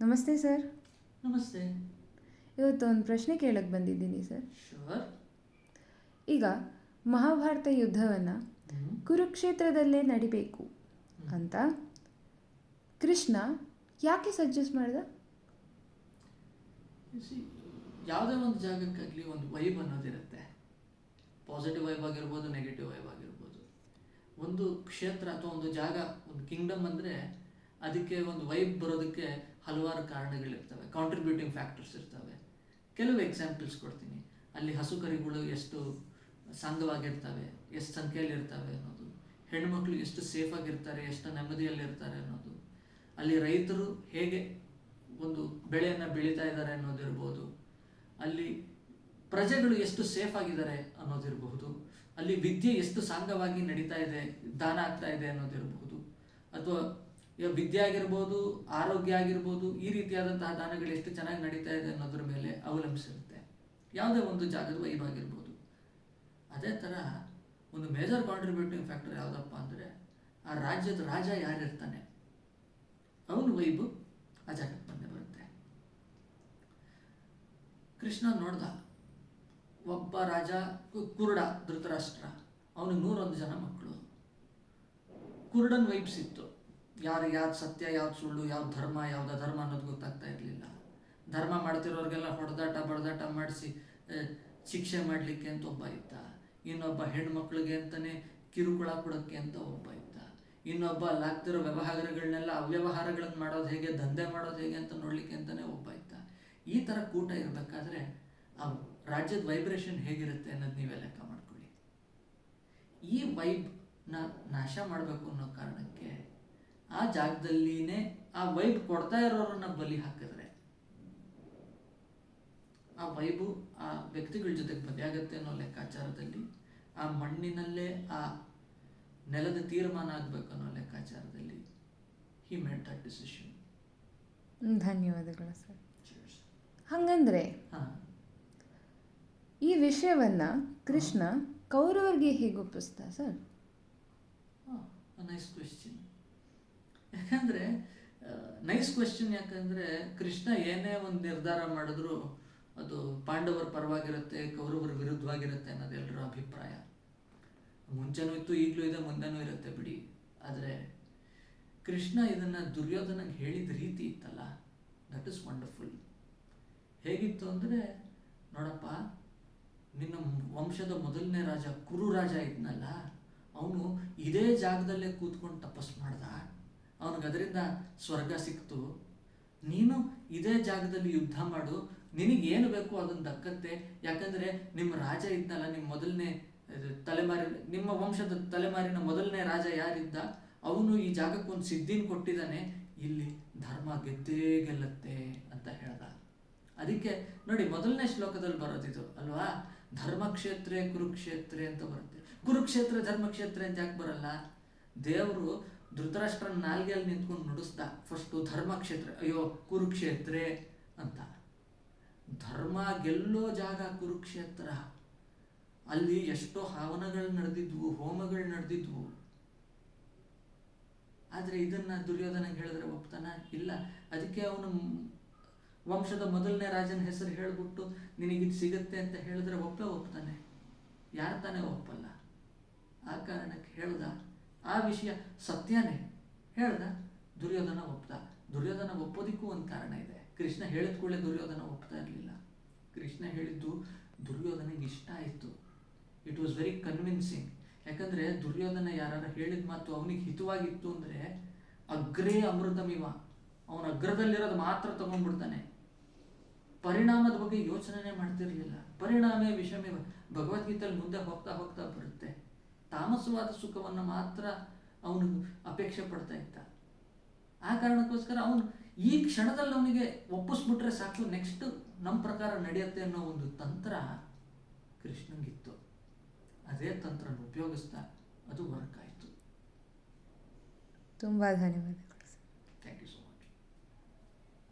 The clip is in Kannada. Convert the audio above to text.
ನಮಸ್ತೆ ಸರ್. ನಮಸ್ತೆ. ಇವತ್ತು ಒಂದು ಪ್ರಶ್ನೆ ಕೇಳಕ್ಕೆ ಬಂದಿದ್ದೀನಿ ಸರ್. ಶೋರ್ ಈಗ ಮಹಾಭಾರತ ಯುದ್ಧವನ್ನು ಕುರುಕ್ಷೇತ್ರದಲ್ಲೇ ನಡಿಬೇಕು ಅಂತ ಕೃಷ್ಣ ಯಾಕೆ ಸಜೆಸ್ಟ್ ಮಾಡ್ದ? ಯಾವುದೇ ಒಂದು ಜಾಗಕ್ಕಾಗಲಿ ಒಂದು ವೈಬ್ ಅನ್ನೋದಿರುತ್ತೆ ಪಾಸಿಟಿವ್ ವೈಬ್ ಆಗಿರ್ಬೋದು ನೆಗೆಟಿವ್ ವೈಬ್ ಆಗಿರ್ಬೋದು. ಒಂದು ಕ್ಷೇತ್ರ ಅಥವಾ ಒಂದು ಜಾಗ ಒಂದು ಕಿಂಗ್ಡಮ್ ಅಂದರೆ ಅದಕ್ಕೆ ಒಂದು ವೈಬ್ ಬರೋದಕ್ಕೆ ಹಲವಾರು ಕಾರಣಗಳಿರ್ತವೆ. ಕಾಂಟ್ರಿಬ್ಯೂಟಿಂಗ್ ಫ್ಯಾಕ್ಟರ್ಸ್ ಇರ್ತವೆ. ಕೆಲವು ಎಕ್ಸಾಂಪಲ್ಸ್ ಕೊಡ್ತೀನಿ. ಅಲ್ಲಿ ಹಸುಕರಿಗಳು ಎಷ್ಟು ಸಂಘವಾಗಿರ್ತವೆ ಎಷ್ಟು ಸಂಖ್ಯೆಯಲ್ಲಿ ಇರ್ತವೆ ಅನ್ನೋದು, ಹೆಣ್ಮಕ್ಳು ಎಷ್ಟು ಸೇಫ್ ಆಗಿರ್ತಾರೆ, ಎಷ್ಟು ನೆಮ್ಮದಿಯಲ್ಲಿರ್ತಾರೆ ಅನ್ನೋದು, ಅಲ್ಲಿ ರೈತರು ಹೇಗೆ ಒಂದು ಬೆಳೆಯನ್ನು ಬೆಳೀತಾ ಇದ್ದಾರೆ ಅನ್ನೋದಿರ್ಬೋದು ಅಲ್ಲಿ ಪ್ರಜೆಗಳು ಎಷ್ಟು ಸೇಫ್ ಆಗಿದ್ದಾರೆ ಅನ್ನೋದಿರಬಹುದು ಅಲ್ಲಿ ವಿದ್ಯೆ ಎಷ್ಟು ಸಾಂಗವಾಗಿ ನಡೀತಾ ಇದೆ, ದಾನ ಆಗ್ತಾ ಇದೆ ಅನ್ನೋದಿರಬಹುದು ಅಥವಾ ಈಗ ವಿದ್ಯೆ ಆಗಿರ್ಬೋದು, ಆರೋಗ್ಯ ಆಗಿರ್ಬೋದು, ಈ ರೀತಿಯಾದಂತಹ ದಾನಗಳು ಎಷ್ಟು ಚೆನ್ನಾಗಿ ನಡೀತಾ ಇದೆ ಅನ್ನೋದ್ರ ಮೇಲೆ ಅವಲಂಬಿಸಿರುತ್ತೆ. ಯಾವುದೇ ಒಂದು ಜಾಗದ ವೈಬ್ ಆಗಿರ್ಬೋದು. ಅದೇ ಥರ ಒಂದು ಮೇಜರ್ ಕಾಂಟ್ರಿಬ್ಯೂಟಿಂಗ್ ಫ್ಯಾಕ್ಟರ್ ಯಾವುದಪ್ಪ ಅಂದರೆ, ಆ ರಾಜ್ಯದ ರಾಜ ಯಾರಿರ್ತಾನೆ, ಅವನ ವೈಬು ಆ ಜಾಗಕ್ಕೆ ಬಂದೇ ಬರುತ್ತೆ. ಕೃಷ್ಣ ನೋಡ್ದ, ಒಬ್ಬ ರಾಜ ಕುರುಡ, ಧೃತರಾಷ್ಟ್ರ, ಅವನಿಗೆ ನೂರೊಂದು ಜನ ಮಕ್ಕಳು. ಕುರುಡನ್ ವೈಬ್ಸ್ ಇತ್ತು ಯಾರು ಯಾವ್ದು ಸತ್ಯ, ಯಾವ್ದು ಸುಳ್ಳು, ಯಾವ್ದು ಧರ್ಮ ಯಾವ್ದು ಧರ್ಮ ಅನ್ನೋದು ಗೊತ್ತಾಗ್ತಾ ಇರಲಿಲ್ಲ. ಧರ್ಮ ಮಾಡ್ತಿರೋರಿಗೆಲ್ಲ ಹೊಡೆದಾಟ, ಬಡದಾಟ ಮಾಡಿಸಿ ಶಿಕ್ಷೆ ಮಾಡಲಿಕ್ಕೆ ಅಂತ ಒಬ್ಬ ಇದ್ದ. ಇನ್ನೊಬ್ಬ ಹೆಣ್ಮಕ್ಳಿಗೆ ಅಂತಲೇ ಕಿರುಕುಳ ಕೊಡೋಕ್ಕೆ ಅಂತ ಒಬ್ಬ ಇದ್ದ. ಇನ್ನೊಬ್ಬ ಲಾಗ್ತಿರೋ ವ್ಯವಹಾರಗಳನ್ನೆಲ್ಲ ಅವ್ಯವಹಾರಗಳನ್ನು ಮಾಡೋದು ಹೇಗೆ, ದಂಧೆ ಮಾಡೋದು ಹೇಗೆ ಅಂತ ನೋಡಲಿಕ್ಕೆ ಅಂತಲೇ ಒಬ್ಬ ಇದ್ದ. ಈ ಥರ ಕೂಟ ಇರಬೇಕಾದ್ರೆ ಆ ರಾಜ್ಯದ ವೈಬ್ರೇಷನ್ ಹೇಗಿರುತ್ತೆ ಅನ್ನೋದು ನೀವೇ ಲೆಕ್ಕ ಮಾಡ್ಕೊಳ್ಳಿ. ಈ ವೈಬ್ನ ನಾಶ ಮಾಡಬೇಕು ಅನ್ನೋ ಕಾರಣಕ್ಕೆ ಆ ಜಾಗದಲ್ಲಿನೇ ಆ ವೈಬ್ ಕೊಡ್ತಾ ಇರೋರನ್ನ ಬಲಿ ಹಾಕಿದ್ರೆ ಆ ವೈಬು ಆ ವ್ಯಕ್ತಿಗಳ ಜೊತೆಗೆ ಬದಿಯಾಗತ್ತೆ ಅನ್ನೋ ಲೆಕ್ಕಾಚಾರದಲ್ಲಿ ಆ ಮಣ್ಣಿನಲ್ಲೇ ಆ ನೆಲದ ತೀರ್ಮಾನ ಆಗಬೇಕು ಅನ್ನೋ ಲೆಕ್ಕಾಚಾರದಲ್ಲಿ ಹಿ ಮೇಡ್ ದಟ್ ಡಿಸಿಷನ್ ಧನ್ಯವಾದಗಳು ಸರ್. ಹಾಗಂದ್ರೆ ಈ ವಿಷಯವನ್ನ ಕೃಷ್ಣ ಕೌರವರಿಗೆ ಹೇಗೆ ಒಪ್ಪಿಸ್ತಾ ಸರ್? ನೈಸ್ ಕ್ವೆಶ್ಚನ್ ಯಾಕಂದರೆ ನೈಸ್ ಕ್ವೆಶ್ಚನ್ ಯಾಕಂದರೆ, ಕೃಷ್ಣ ಏನೇ ಒಂದು ನಿರ್ಧಾರ ಮಾಡಿದ್ರು ಅದು ಪಾಂಡವರ ಪರವಾಗಿರುತ್ತೆ, ಕೌರವರ ವಿರುದ್ಧವಾಗಿರುತ್ತೆ ಅನ್ನೋದು ಎಲ್ಲರ ಅಭಿಪ್ರಾಯ. ಮುಂಚೆನೂ ಇತ್ತು, ಈಗಲೂ ಇದೆ, ಮುಂದೆನೂ ಇರುತ್ತೆ ಬಿಡಿ. ಆದರೆ, ಕೃಷ್ಣ ಇದನ್ನು ದುರ್ಯೋಧನಗೆ ಹೇಳಿದ ರೀತಿ ಇತ್ತಲ್ಲ? ದಟ್ ಇಸ್ ವಂಡರ್ಫುಲ್ ಹೇಗಿತ್ತು ಅಂದರೆ, ನೋಡಪ್ಪ, ನಿನ್ನ ವಂಶದ ಮೊದಲನೇ ರಾಜ ಕುರು ರಾಜ ಇದ್ನಲ್ಲ, ಅವನು ಇದೇ ಜಾಗದಲ್ಲೇ ಕೂತ್ಕೊಂಡು ತಪಸ್ ಮಾಡ್ದ. ಅವನಿಗೆ ಅದರಿಂದ ಸ್ವರ್ಗ ಸಿಕ್ತು. ನೀನು ಇದೇ ಜಾಗದಲ್ಲಿ ಯುದ್ಧ ಮಾಡು. ನಿನಗೇನು ಬೇಕೋ ಅದನ್ನು ದಕ್ಕತ್ತೆ ಯಾಕಂದರೆ ನಿಮ್ಮ ರಾಜ ಇದ್ದಲ್ಲ ನಿಮ್ಮ ಮೊದಲನೇ ತಲೆಮಾರಿ, ನಿಮ್ಮ ವಂಶದ ತಲೆಮಾರಿನ ಮೊದಲನೇ ರಾಜ ಯಾರಿದ್ದ? ಅವನು ಈ ಜಾಗಕ್ಕೆ ಒಂದು ಸಿದ್ಧಿನ ಕೊಟ್ಟಿದ್ದಾನೆ. ಇಲ್ಲಿ ಧರ್ಮ ಗೆದ್ದೇ ಗೆಲ್ಲತ್ತೆ ಅಂತ ಹೇಳ್ದ. ಅದಕ್ಕೆ ನೋಡಿ, ಮೊದಲನೇ ಶ್ಲೋಕದಲ್ಲಿ ಬರೋದಿದು ಅಲ್ವಾ? ಧರ್ಮಕ್ಷೇತ್ರ ಕುರುಕ್ಷೇತ್ರ ಅಂತ ಬರುತ್ತೆ. ಕುರುಕ್ಷೇತ್ರ, ಧರ್ಮಕ್ಷೇತ್ರ ಅಂತ ಯಾಕೆ ಬರಲ್ಲ? ದೇವರು ಧೃತರಾಷ್ಟ್ರನ ನಾಲ್ಗೆಯಲ್ಲಿ ನಿಂತ್ಕೊಂಡು ನುಡಿಸ್ದ ಫಸ್ಟು ಧರ್ಮಕ್ಷೇತ್ರ, ಅಯ್ಯೋ, ಕುರುಕ್ಷೇತ್ರೆ ಅಂತ. ಧರ್ಮ ಗೆಲ್ಲೋ ಜಾಗ ಕುರುಕ್ಷೇತ್ರ. ಅಲ್ಲಿ ಎಷ್ಟೋ ಹವನಗಳು ನಡೆದಿದ್ವು, ಹೋಮಗಳು ನಡೆದಿದ್ವು. ಆದರೆ ಇದನ್ನ ದುರ್ಯೋಧನ ಹೇಳಿದ್ರೆ ಒಪ್ತಾನ? ಇಲ್ಲ. ಅದಕ್ಕೆ ಅವನು ವಂಶದ ಮೊದಲನೇ ರಾಜನ ಹೆಸರು ಹೇಳ್ಬಿಟ್ಟು, ನಿನಗಿದು ಸಿಗುತ್ತೆ ಅಂತ ಹೇಳಿದ್ರೆ ಒಪ್ಪೇ ಒಪ್ತಾನೆ. ಯಾರು ತಾನೇ ಒಪ್ಪಲ್ಲ? ಆ ಕಾರಣಕ್ಕೆ ಹೇಳ್ದ ಆ ವಿಷಯ ಸತ್ಯನೇ. ಹೇಳ್ದ? ದುರ್ಯೋಧನ ಒಪ್ತ ದುರ್ಯೋಧನ ಒಪ್ಪೋದಿಕ್ಕೂ ಒಂದು ಕಾರಣ ಇದೆ. ಕೃಷ್ಣ ಹೇಳಿದ ಕೂಡಲೇ ದುರ್ಯೋಧನ ಒಪ್ತಾ ಇರಲಿಲ್ಲ. ಕೃಷ್ಣ ಹೇಳಿದ್ದು ದುರ್ಯೋಧನಿಗೆ ಇಷ್ಟ ಆಯಿತು. ಇಟ್ ವಾಸ್ ವೆರಿ ಕನ್ವಿನ್ಸಿಂಗ್ ಯಾಕಂದರೆ ದುರ್ಯೋಧನ ಯಾರು ಹೇಳಿದ ಮಾತು ಅವನಿಗೆ ಹಿತವಾಗಿತ್ತು ಅಂದರೆ ಅಗ್ರೇ ಅಮೃತಮಿವ ಅವನ ಅಗ್ರದಲ್ಲಿರೋದು ಮಾತ್ರ ತಗೊಂಡ್ಬಿಡ್ತಾನೆ. ಪರಿಣಾಮದ ಬಗ್ಗೆ ಯೋಚನೆ ಮಾಡ್ತಿರ್ಲಿಲ್ಲ. ಪರಿಣಾಮ ವಿಷಮೇವ ಭಗವದ್ಗೀತೆಯಲ್ಲಿ ಮುಂದೆ ಹೋಗ್ತಾ ಹೋಗ್ತಾ ಬರುತ್ತೆ. ತಾಮಸವಾದ ಸುಖವನ್ನು ಮಾತ್ರ ಅವನು ಅಪೇಕ್ಷೆ ಪಡ್ತಾ ಇದ್ದ. ಆ ಕಾರಣಕ್ಕೋಸ್ಕರ ಅವನು ಈ ಕ್ಷಣದಲ್ಲಿ ಅವನಿಗೆ ಒಪ್ಪಿಸ್ಬಿಟ್ರೆ ಸಾಕು ನೆಕ್ಸ್ಟ್ ನಮ್ಮ ಪ್ರಕಾರ ನಡೆಯುತ್ತೆ ಅನ್ನೋ ಒಂದು ತಂತ್ರ ಕೃಷ್ಣಂಗಿತ್ತು. ಅದೇ ತಂತ್ರನ ಉಪಯೋಗಿಸ್ತಾ ಅದು ವರ್ಕ್ ಆಯಿತು. ತುಂಬ ಧನ್ಯವಾದ.